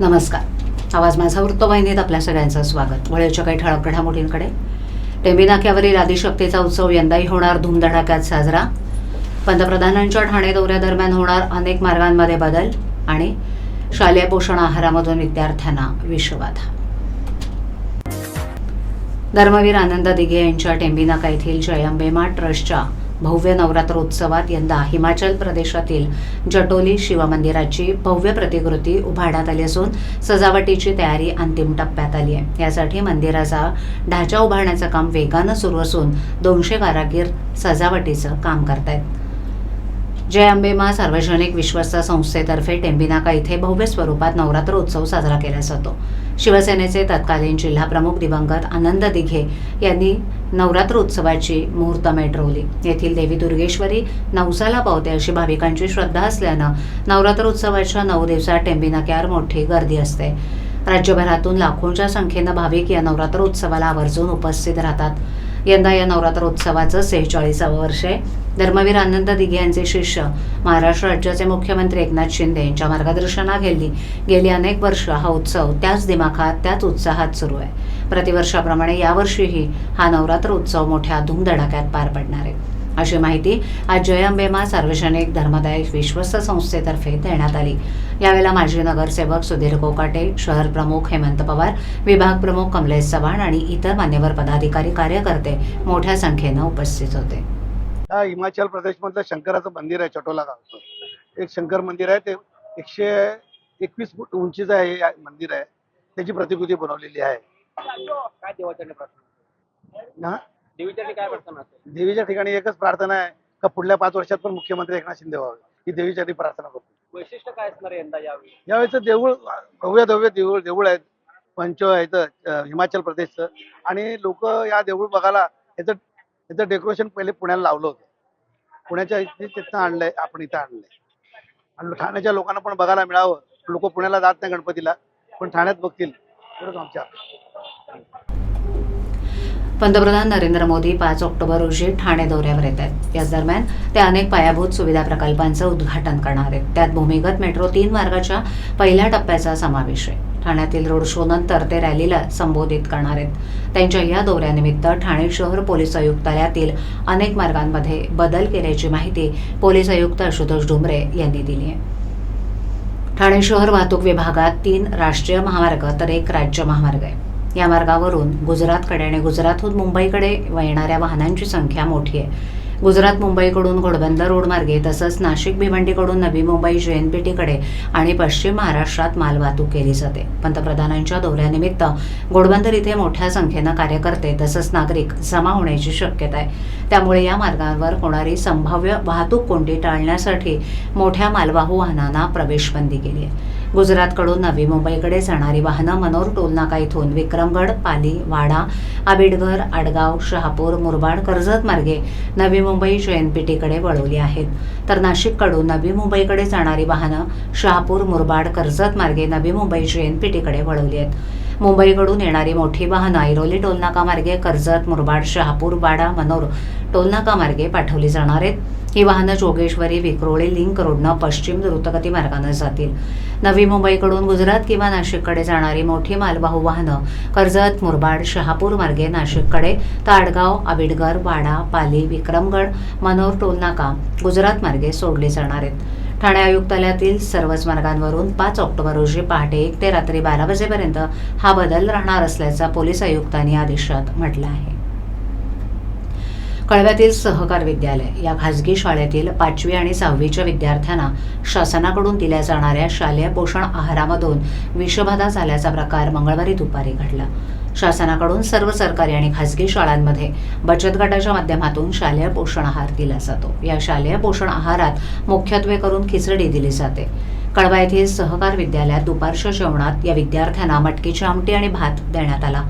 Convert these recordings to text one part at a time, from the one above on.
नमस्कार. आवाज माझा वृत्तवाहिनीत आपल्या सगळ्यांचं स्वागत. वळेच्या काही ठळक घडामोडींकडे. टेंबी नाक्यावरील आदिशक्तीचा उत्सव यंदाही होणार धूमधडाक्यात साजरा. पंतप्रधानांच्या ठाणे दौऱ्यादरम्यान होणार अनेक मार्गांमध्ये बदल आणि शालेय पोषण आहारामधून विद्यार्थ्यांना विषबाधा धर्मवीर आनंद दिघे यांच्या टेंबी नाका येथील जयंबेमा ट्रस्टच्या भव्य नवरात्र उत्सवात यंदा हिमाचल प्रदेशातील जटोली शिवमंदिराची भव्य प्रतिकृती उभारण्यात आली असून सजावटीची तयारी अंतिम टप्प्यात आली आहे. यासाठी मंदिराचा ढाचा उभारण्याचं काम वेगानं सुरू असून दोनशे कारागीर सजावटीचं काम करतायत. जय अंबेमा सार्वजनिक विश्वस्त संस्थेतर्फे टेंबिनाका इथे भव्य स्वरूपात नवरात्र उत्सव साजरा केला जातो. शिवसेनेचे तत्कालीन जिल्हाप्रमुख दिवंगत आनंद दिघे यांनी नवरात्र उत्सवाची मुहूर्तमेढ रोवली येथील देवी दुर्गेश्वरी नवसाला पावते अशी भाविकांची श्रद्धा असल्यानं नवरात्र उत्सवाच्या नऊ दिवसात टेंबिनाक्यावर मोठी गर्दी असते. राज्यभरातून लाखोंच्या संख्येनं भाविक या नवरात्र उत्सवाला आवर्जून उपस्थित राहतात. यंदा या नवरात्र उत्सवाचं सेहेचाळीसावं वर्ष आहे. धर्मवीर आनंद दिघे यांचे शिष्य महाराष्ट्र राज्याचे मुख्यमंत्री एकनाथ शिंदे यांच्या मार्गदर्शनाखाली गेली अनेक वर्ष हा उत्सव त्याच दिमाखात त्याच उत्साहात सुरू आहे. प्रतिवर्षाप्रमाणे यावर्षीही हा नवरात्र उत्सव मोठ्या धूमधडाक्यात पार पडणार आहे. अशी माहिती आज जयंबेमा सार्वजनिक धर्मदायक विश्वस्त संस्थेतर्फे देण्यात आली. यावेळेला माजी नगरसेवक सुधीर कोकाटे शहर प्रमुख हेमंत पवार विभाग प्रमुख कमलेश चव्हाण आणि इतर मान्यवर पदाधिकारी कार्यकर्ते मोठ्या संख्येनं उपस्थित होते. हिमाचल प्रदेशमधलं शंकराचं मंदिर आहे चटोला गावचं. एक शंकर मंदिर आहे ते एकशे एकवीस फूट उंचीचं आहे हे मंदिर आहे. त्याची प्रतिकृती बनवलेली आहे. काय देवाच्या हा. देवीच्या काय प्रार्थना असेल देवीच्या ठिकाणी एकच प्रार्थना आहे का पुढल्या पाच वर्षात पण मुख्यमंत्री एकनाथ शिंदे व्हावे? ही देवीच्या प्रार्थना करतो. वैशिष्ट्य काय असणार आहे यंदा यावेळी? यावेळेचं देऊळ भव्य भव्य देऊळ देऊळ आहेत. पंच आहेत अं, हिमाचल प्रदेशचं. आणि लोक या देऊळ बघायला याचं याचं डेकोरेशन पहिले पुण्याला लावलं होतं. पुण्याच्या इथे तिथं आणलंय आपण इथं आणलंय. आणि ठाण्याच्या लोकांना पण बघायला मिळावं. लोक पुण्याला जात नाही गणपतीला पण ठाण्यात बघतील. एवढंच आमच्या पंतप्रधान नरेंद्र मोदी पाच ऑक्टोबर रोजी ठाणे दौऱ्यावर येत आहेत. याच दरम्यान ते अनेक पायाभूत सुविधा प्रकल्पांचं उद्घाटन करणार आहेत. त्यात भूमिगत मेट्रो तीन मार्गाच्या पहिल्या टप्प्याचा समावेश आहे. ठाण्यातील रोड शो नंतर ते रॅलीला संबोधित करणार आहेत. त्यांच्या या दौऱ्यानिमित्त ठाणे शहर पोलीस आयुक्तालयातील अनेक मार्गांमध्ये बदल केल्याची माहिती पोलीस आयुक्त आशुतोष डुमरे यांनी दिली आहे. ठाणे शहर वाहतूक विभागात तीन राष्ट्रीय महामार्ग तर एक राज्य महामार्ग आहे. या मार्गावरून गुजरातकडे आणि गुजरातहून मुंबईकडे येणाऱ्या वाहनांची संख्या मोठी आहे. गुजरात मुंबईकडून घोडबंदर रोड मार्गे तसंच नाशिक भिवंडीकडून नवी मुंबई जे एन पी टीकडे आणि पश्चिम महाराष्ट्रात मालवाहतूक केली जाते. पंतप्रधानांच्या दौऱ्यानिमित्त घोडबंदर इथे मोठ्या संख्येनं कार्यकर्ते तसंच नागरिक जमा होण्याची शक्यता आहे. त्यामुळे या मार्गावर होणारी संभाव्य वाहतूक कोंडी टाळण्यासाठी मोठ्या मालवाहू वाहनांना प्रवेशबंदी केली आहे. गुजरातकडून नवी मुंबईकडे जाणारी वाहनं मनोर टोलनाका इथून विक्रमगड पाली वाडा आबिडघर आडगाव शहापूर मुरबाड कर्जत मार्गे नवी मुंबई जेएनपीटीकडे वळवली आहेत. तर नाशिककडून नवी मुंबईकडे जाणारी वाहनं शहापूर मुरबाड कर्जत मार्गे नवी मुंबई जेएनपीटीकडे वळवली आहेत. मुंबईकडून येणारी मोठी वाहनं ऐरोली टोलनाका मार्गे कर्जत मुरबाड शहापूर बाडा मनोर टोलनाका मार्गे पाठवली जाणार आहेत. ही वाहनं जोगेश्वरी विक्रोळी लिंक रोडनं पश्चिम द्रुतगती मार्गानं जातील. नवी मुंबईकडून गुजरात किंवा नाशिककडे जाणारी मोठी मालवाहू वाहनं कर्जत मुरबाड शहापूर मार्गे नाशिककडे ताडगाव आबिडगर वाडा पाली विक्रमगड मनोर टोलनाका गुजरात मार्गे सोडली जाणार आहेत. ठाणे आयुक्तालयातील सर्वच मार्गांवरून पाच ऑक्टोबर रोजी पहाटे एक ते रात्री बारा वाजेपर्यंत हा बदल राहणार असल्याचा पोलीस आयुक्तांनी आदेशात म्हटलं आहे. कळव्यातील सहकार विद्यालय या खासगी शाळेतील पाचवी आणि सहावीच्या विद्यार्थ्यांना शासनाकडून दिल्या जाणाऱ्या शालेय पोषण आहारामधून विषबाधा झाल्याचा प्रकार मंगळवारी दुपारी घडला. शासनाकडून सर्व सरकारी आणि खाजगी शाळांमध्ये बचत गटाच्या माध्यमातून शालेय पोषण आहार दिला जातो. या शालेय पोषण आहारात मुख्यत्वे करून खिचडी दिली जाते. कळवा येथील सहकार विद्यालयात दुपारच्या जेवणात या विद्यार्थ्यांना मटकीची आमटी आणि भात देण्यात आला.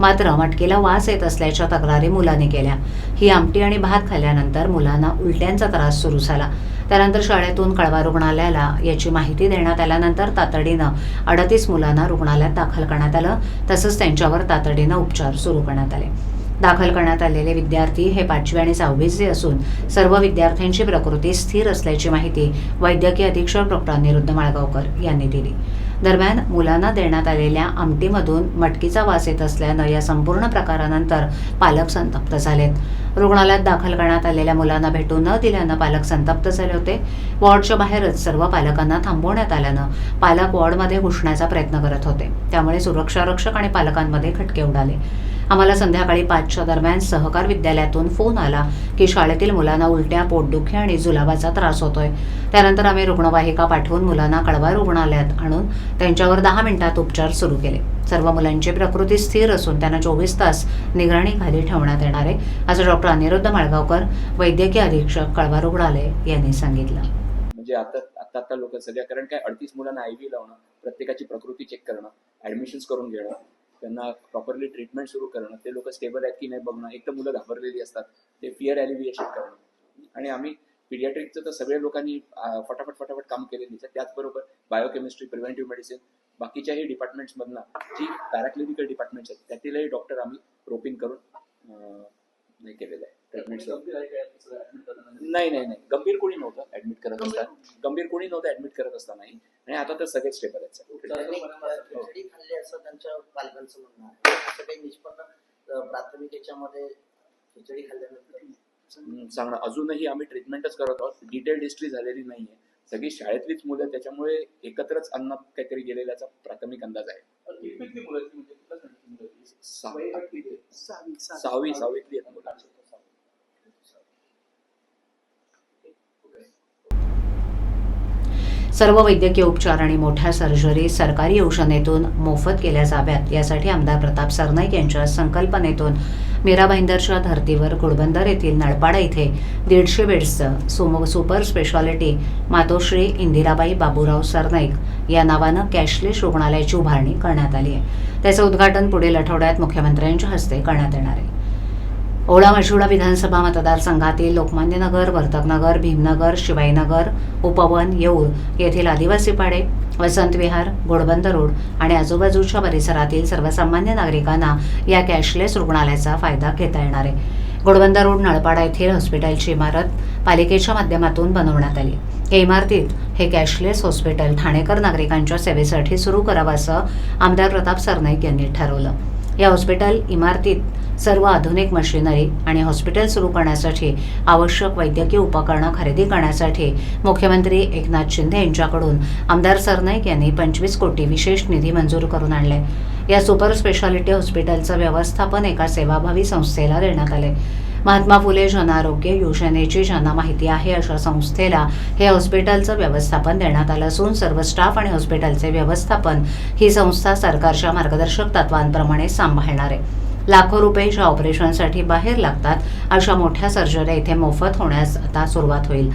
मात्र मटकीला वास येत असल्याच्या तक्रारी मुलाने केल्या. ही आमटी आणि भात खाल्ल्यानंतर मुलांना उलट्यांचा त्रास सुरू झाला. त्यानंतर शाळेतून कळवा रुग्णालयाला याची माहिती देण्यात आल्यानंतर तातडीनं अडतीस मुलांना रुग्णालयात दाखल करण्यात आलं. तसंच त्यांच्यावर तातडीनं उपचार सुरू करण्यात आले. दाखल करण्यात आलेले विद्यार्थी हे पाचवी आणि सहावीचे असून सर्व विद्यार्थ्यांची प्रकृती स्थिर असल्याची माहिती वैद्यकीय अधीक्षक डॉक्टर निरुद्ध माळगावकर यांनी दिली. दरम्यान मुलांना देण्यात आलेल्या आमटीमधून मटकीचा वास येत असल्यानं या संपूर्ण प्रकारानंतर पालक संतप्त झालेत. रुग्णालयात दाखल करण्यात आलेल्या मुलांना भेटू न दिल्यानं पालक संतप्त झाले होते. वॉर्डच्या बाहेरच सर्व पालकांना थांबवण्यात आल्यानं पालक वॉर्डमध्ये घुसण्याचा प्रयत्न करत होते. त्यामुळे सुरक्षा रक्षक आणि पालकांमध्ये खटके उडाले. आम्हाला संध्याकाळी पाचच्या दरम्यान सहकार विद्यालयातून फोन आला की शाळेतील मुलांना उलट्या पोटदुखी आणि जुलाबाचा त्रास होतोय. त्यानंतर आम्ही रुग्णवाहिका पाठवून मुलांना कळवा रुग्णालयात आणून त्यांच्यावर दहा मिनिटात उपचार सुरू केले. सर्व मुलांची प्रकृती स्थिर असून त्यांना चोवीस तास निगराणीखाली ठेवण्यात येणार आहे असं डॉक्टर अनिरुद्ध माळगावकर वैद्यकीय अधीक्षक कळवा रुग्णालय यांनी सांगितलं. म्हणजे आता आता आता लोक सध्या कारण काय अडतीस मुलांना आय व्ही लावणं प्रत्येकाची प्रकृती चेक करणं ऍडमिशन्स करून घेणं त्यांना प्रॉपरली ट्रीटमेंट सुरू करणं ते लोक स्टेबल आहेत की नाही बघणं एक तर मुलं घाबरलेली असतात ते फिअर ॲलिव्हिएशन करणं. आणि आम्ही पिडियाट्रिकचं तर सगळ्या लोकांनी फटाफट फटाफट काम केलेलीच आहे त्याचबरोबर बायोकेमिस्ट्री प्रिव्हेंटिव्ह मेडिसिन बाकीच्याही डिपार्टमेंट्समधनं जी पॅराक्लिनिकल डिपार्टमेंट्स आहेत त्यातीलही डॉक्टर आम्ही रोपिंग करून नाही हे केलेलं आहे. नाही. नाही नाही गंभीर कोणी नव्हतं ऍडमिट करत असताना. गंभीर कोणी नव्हतं ऍडमिट करत असतानाही आणि आता तर सगळेच स्टेबल आहेत हो. असं त्यांच्या पालकांचं म्हणणं आहे. असं काही निष्पन्न प्राथमिक याच्यामध्ये खिचडी खाल्ल्यानंतर? हम्म, सांगणं अजूनही आम्ही ट्रीटमेंटच करत आहोत. डिटेल्ड हिस्ट्री झालेली नाहीये. सगळी शाळेतलीच मुलं त्याच्यामुळे एकत्रच अन्नात काहीतरी गेलेल्याचा प्राथमिक अंदाज आहे. सहा- सहावी सहावीतली आहेत मुलं. सर्व वैद्यकीय उपचार आणि मोठ्या सर्जरी सरकारी योजनेतून मोफत केल्या जाव्यात. यासाठी आमदार प्रताप सरनाईक यांच्या संकल्पनेतून मीरा भाईंदरच्या धर्तीवर घोडबंदर येथील नळपाडा इथे दीडशे बेड्सचं सुम सुपर स्पेशालिटी मातोश्री इंदिराबाई बाबूराव सरनाईक या नावानं कॅशलेस रुग्णालयाची उभारणी करण्यात आली आहे. त्याचं उद्घाटन पुढील आठवड्यात मुख्यमंत्र्यांच्या हस्ते करण्यात येणार आहे. ओळा मशिवडा विधानसभा मतदारसंघातील लोकमान्य नगर वर्तकनगर भीमनगर शिवाईनगर उपवन येऊर येथील आदिवासी पाडे वसंत विहार घोडबंद रोड आणि आजूबाजूच्या परिसरातील सर्वसामान्य नागरिकांना या कॅशलेस रुग्णालयाचा फायदा घेता येणार आहे. घोडबंद रोड नळपाडा येथील हॉस्पिटलची इमारत पालिकेच्या माध्यमातून बनवण्यात आली. या इमारतीत हे कॅशलेस हॉस्पिटल ठाणेकर नागरिकांच्या सेवेसाठी सुरू करावं असं आमदार प्रताप सरनाईक यांनी ठरवलं. या हॉस्पिटल इमारतीत सर्व आधुनिक मशिनरी आणि हॉस्पिटल सुरू करण्यासाठी आवश्यक वैद्यकीय उपकरणं खरेदी करण्यासाठी मुख्यमंत्री एकनाथ शिंदे यांच्याकडून आमदार सरनाईक यांनी पंचवीस कोटी विशेष निधी मंजूर करून आणले. या सुपर स्पेशालिटी हॉस्पिटलचं व्यवस्थापन एका सेवाभावी संस्थेला देण्यात आले. महात्मा फुले जनआरोग्य योजनेची ज्यांना माहिती आहे अशा संस्थेला हे हॉस्पिटलचं व्यवस्थापन देण्यात आलं असून सर्व स्टाफ आणि हॉस्पिटलचे व्यवस्थापन ही संस्था सरकारच्या मार्गदर्शक तत्वांप्रमाणे सांभाळणार. आहे लाखो रुपयेच्या ऑपरेशनसाठी बाहेर लागतात. अशा मोठ्या सर्जऱ्या इथे मोफत होण्यास आता सुरुवात होईल.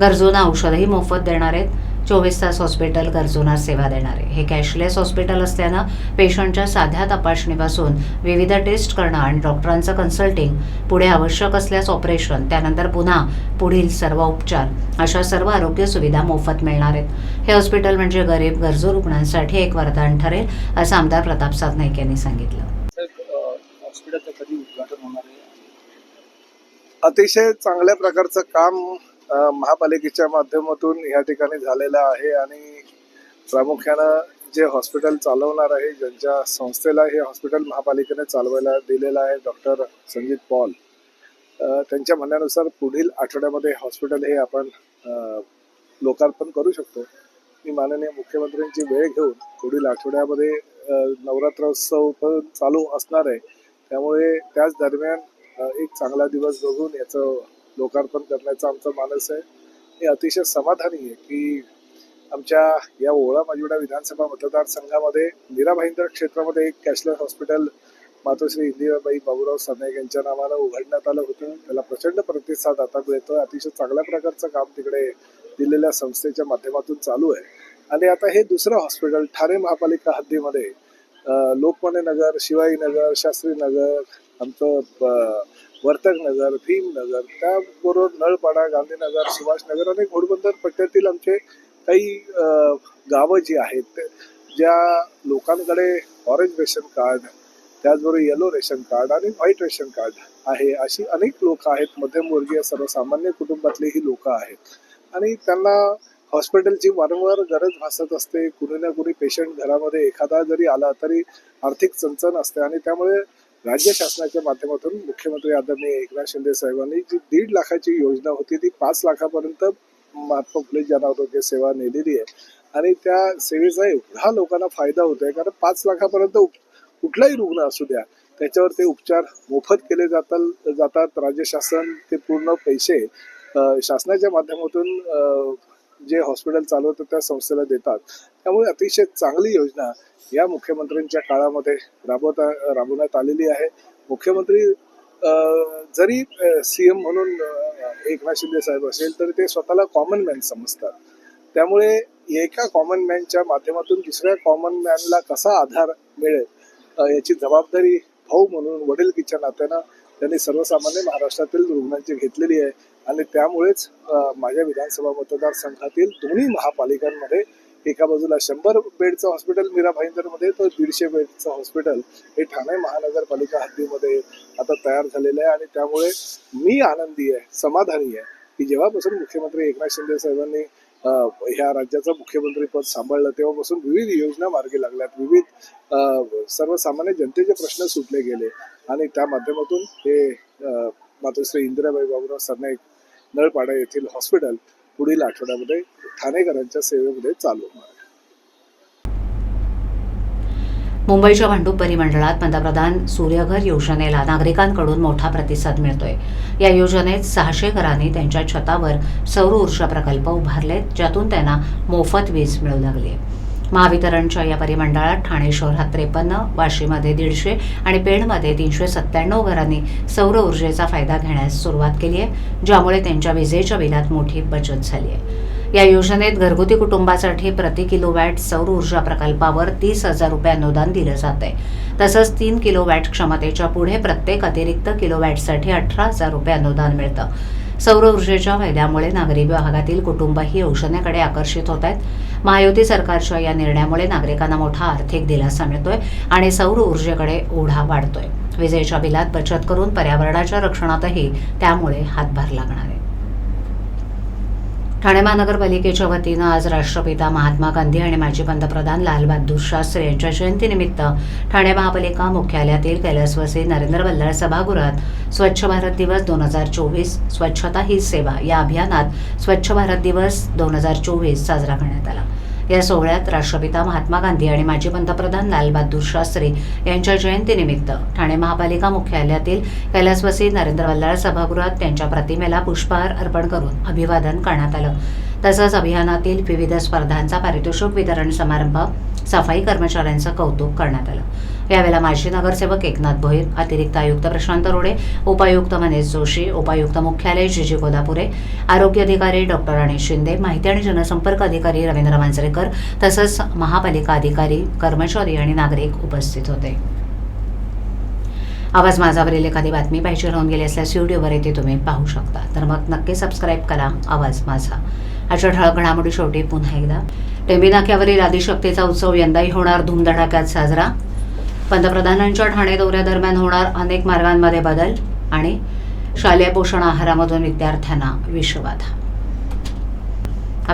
गरजूंना औषधही मोफत देणार आहेत. चोवीस तास हॉस्पिटल गरजूंना सेवा देणार आहे. हे कॅशलेस हॉस्पिटल असल्यानं पेशंटच्या साध्या तपासणीपासून विविध टेस्ट करणं आणि डॉक्टरांचं कन्सल्टिंग पुढे आवश्यक असल्यास ऑपरेशन त्यानंतर पुन्हा पुढील सर्व उपचार अशा सर्व आरोग्य सुविधा मोफत मिळणार आहेत. हे हॉस्पिटल म्हणजे गरीब गरजू रुग्णांसाठी एक वरदान ठरेल असं आमदार प्रताप सरनाईक यांनी सांगितलं. हॉस्पिटलचं कधी उद्घाटन होणार आहे? अतिशय चांगल्या प्रकारचं काम महापालिकेच्या माध्यमातून या ठिकाणी झालेलं आहे आणि प्रामुख्यानं जे हॉस्पिटल चालवणार आहे ज्यांच्या संस्थेला हे हॉस्पिटल महापालिकेने चालवायला दिलेलं आहे डॉक्टर संजित पॉल त्यांच्या म्हणण्यानुसार पुढील आठवड्यामध्ये हॉस्पिटल हे आपण लोकार्पण करू शकतो. मी माननीय मुख्यमंत्र्यांची वेळ घेऊन पुढील आठवड्यामध्ये नवरात्रोत्सव पण चालू असणार आहे. त्यामुळे त्याच दरम्यान एक चांगला दिवस बघून याचं लोकार्पण करण्याचा आमचा मानस आहे. मी अतिशय समाधानी आहे की आमच्या या ओळा माजिवडा विधानसभा मतदारसंघामध्ये मीरा भाईंदर क्षेत्रामध्ये एक कॅशलेस हॉस्पिटल मातोश्री इंदिराबाई बाबूराव सरनाईक यांच्या नावानं उघडण्यात आलं होतं. त्याला प्रचंड प्रतिसाद आता मिळतोय. अतिशय चांगल्या प्रकारचं काम तिकडे दिलेल्या संस्थेच्या माध्यमातून चालू आहे. आणि आता हे दुसरं हॉस्पिटल ठाणे महापालिका हद्दीमध्ये लोकमान्य नगर शिवाई नगर शास्त्री नगर आमचं वर्तक नगर भीम नगर त्याबरोबर नळपाडा गांधीनगर सुभाषनगर आणि घोडबंदर पट्ट्यातील आमचे काही गावं जी आहेत ज्या लोकांकडे ऑरेंज रेशन कार्ड त्याचबरोबर येलो रेशन कार्ड आणि व्हाईट रेशन कार्ड आहे अशी अनेक लोक आहेत मध्यमवर्गीय सर्वसामान्य कुटुंबातली ही लोक आहेत. आणि त्यांना हॉस्पिटलची वारंवार गरज भासत असते. कुणी ना कुणी पेशंट घरामध्ये एखादा जरी आला तरी आर्थिक चणचण असते आणि त्यामुळे राज्य शासनाच्या माध्यमातून मुख्यमंत्री आदरणीय एकनाथ शिंदे साहेबांनी जी दीड लाखाची योजना होती ती पाच लाखापर्यंत महात्मा फुले जनआरोग्य सेवा नेलेली आहे. आणि त्या सेवेचा एवढा लोकांना फायदा होतोय कारण पाच लाखापर्यंत कुठलाही रुग्ण असू द्या त्याच्यावर ते उपचार मोफत केले जातात जातात. राज्य शासन ते पूर्ण पैसे शासनाच्या माध्यमातून जे हॉस्पिटल चालवतात त्या संस्थेला देतात. त्यामुळे अतिशय चांगली योजना या मुख्यमंत्र्यांच्या काळामध्ये राबवता राबवण्यात आलेली आहे. मुख्यमंत्री जरी सीएम म्हणून एकनाथ शिंदे साहेब असेल तर ते स्वतःला कॉमन मॅन समजतात. त्यामुळे एका कॉमन मॅनच्या माध्यमातून दुसऱ्या कॉमन मॅनला कसा आधार मिळेल याची जबाबदारी भाऊ म्हणून वडील किच्या नात्यानं त्यांनी सर्वसामान्य महाराष्ट्रातील रुग्णांची घेतलेली आहे. आणि त्यामुळेच माझ्या विधानसभा मतदारसंघातील दोन्ही महापालिकांमध्ये एका बाजूला शंभर बेडचं हॉस्पिटल मीरा भाईंदरमध्ये तर दीडशे बेडचं हॉस्पिटल हे ठाणे महानगरपालिका हद्दीमध्ये आता तयार झालेलं आहे. आणि त्यामुळे मी आनंदी आहे समाधानी आहे की जेव्हापासून मुख्यमंत्री एकनाथ शिंदे साहेबांनी ह्या राज्याचं मुख्यमंत्रीपद सांभाळलं तेव्हापासून विविध योजना मार्गी लागल्यात. विविध सर्वसामान्य जनतेचे प्रश्न सुटले गेले. आणि त्या माध्यमातून हे मातोश्री इंदिराबाई बाबुराव सरनाईक नळपाडा येथील हॉस्पिटल पुढील आठवड्यामध्ये ठाणेकरांच्या सेवेमध्ये चालू होणार आहे. मुंबईच्या भांडूप परिमंडळात पंतप्रधान सूर्यघर योजनेला नागरिकांकडून मोठा प्रतिसाद मिळतोय या योजनेत सहाशे घरांनी त्यांच्या छतावर सौर ऊर्जा प्रकल्प उभारलेत ज्यातून त्यांना मोफत वीज मिळू लागली आहे महावितरणच्या या परिमंडळात ठाणे शहरात त्रेपन्न वाशीमध्ये दीडशे आणि पेणमध्ये तीनशे सत्त्याण्णव घरांनी सौर ऊर्जेचा फायदा घेण्यास सुरुवात केली आहे ज्यामुळे त्यांच्या विजेच्या बिलात मोठी बचत झाली आहे. या योजनेत घरगुती कुटुंबासाठी प्रति किलोवॅट सौर ऊर्जा प्रकल्पावर तीस हजार रुपये अनुदान दिलं जात आहे. तसंच तीन किलोवॅट क्षमतेच्या पुढे प्रत्येक अतिरिक्त किलोवॅटसाठी अठरा हजार रुपये अनुदान मिळतं. सौर ऊर्जेच्या फायद्यामुळे नागरी विभागातील कुटुंबही औषधाकडे आकर्षित होत आहेत. महायुती सरकारच्या या निर्णयामुळे नागरिकांना मोठा आर्थिक दिलासा मिळतोय आणि सौर ऊर्जेकडे ओढा वाढतोय. विजेच्या बिलात बचत करून पर्यावरणाच्या रक्षणातही त्यामुळे हातभार लागणार आहे. ठाणे महानगरपालिकेच्या वतीनं आज राष्ट्रपिता महात्मा गांधी आणि माजी पंतप्रधान लालबहादूर शास्त्री यांच्या जयंतीनिमित्त ठाणे महापालिका मुख्यालयातील कैलासवासी नरेंद्र बल्लाळ सभागृहात स्वच्छ भारत दिवस दोन हजार चोवीस स्वच्छता ही सेवा या अभियानात स्वच्छ भारत दिवस दोन हजार चोवीस साजरा करण्यात आला. या सोहळ्यात राष्ट्रपिता महात्मा गांधी आणि माजी पंतप्रधान लालबहादूर शास्त्री यांच्या जयंतीनिमित्त ठाणे महापालिका मुख्यालयातील कैलासवासी नरेंद्र वल्लाळ सभागृहात त्यांच्या प्रतिमेला पुष्पहार अर्पण करून अभिवादन करण्यात आलं. तसंच अभियानातील विविध स्पर्धांचा पारितोषिक वितरण समारंभ सफाई कर्मचाऱ्यांचं कौतुक करण्यात आलं. यावेळेला माजी नगरसेवक एकनाथ भोईर अतिरिक्त आयुक्त प्रशांत रोडे उपायुक्त मनेश जोशी उपायुक्त मुख्यालय जी जी कोल्हापुरे आरोग्य अधिकारी डॉक्टर राणी शिंदे माहिती आणि जनसंपर्क अधिकारी रवींद्र मांजरेकर तसंच महापालिका अधिकारी कर्मचारी आणि नागरिक उपस्थित होते. आवाज माझावरील एखादी बातमी पाहिजे राहून गेली असल्यास व्हिडिओवर येथे तुम्ही पाहू शकता. तर मग नक्की सबस्क्राईब करा. आवाज माझा. अशा ठळक घडामोडी शेवटी पुन्हा एकदा. टेंबी नाक्यावरील आदिशक्तीचा उत्सव यंदाही होणार. धूमधडाक्यात साजरा. पंतप्रधानांच्या ठाणे दौऱ्यादरम्यान होणार अनेक मार्गांमध्ये बदल आणि शालेय पोषण आहारामधून विद्यार्थ्यांना विषबाधा.